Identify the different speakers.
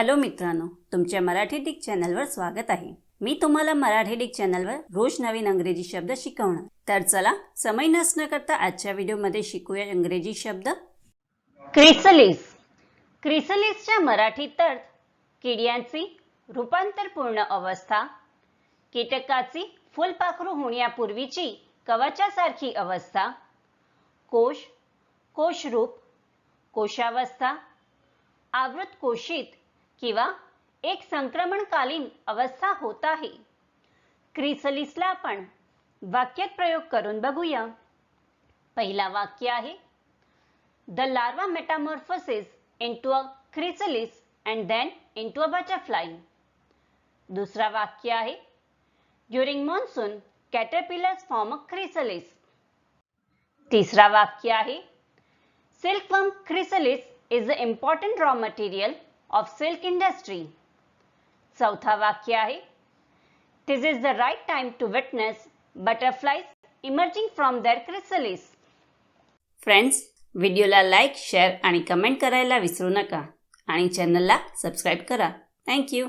Speaker 1: Hello मित्रांनो तुमच्या Marathi Dick चॅनलवर स्वागत आहे. मी तुम्हाला मराठी डिक चॅनलवर रोज नवीन अंग्रेजी शब्द शिकवणार. तर चला समय नसणं करता आजच्या व्हिडिओमध्ये शिकूया इंग्रजी शब्द. क्रिसलिस. क्रिसलिसच्या मराठीत अर्थ किड्यांची रूपांतरपूर्ण अवस्था कीटकाची फुलपाखरू होण्यापूर्वीची कवचासारखी अवस्था कोश कोशरूप कोशावस्था आवृत कोशित किंवा एक संक्रमणकालीन अवस्था होत आहे. क्रिसलिसला आपण वाक्यात प्रयोग करून बघूया. पहिला वाक्य आहे the larva metamorphosis into a chrysalis and then into a butterfly दुसरा वाक्य आहे during monsoon caterpillars form a chrysalis तिसरा वाक्य आहे silk form chrysalis is a important raw material of silk industry. चौथा वाक्य आहे This is the right time to witness butterflies emerging from their chrysalis. Friends व्हिडिओला लाईक शेअर आणि comment करायला विसरू नका आणि चॅनलला सबस्क्राईब करा थँक्यू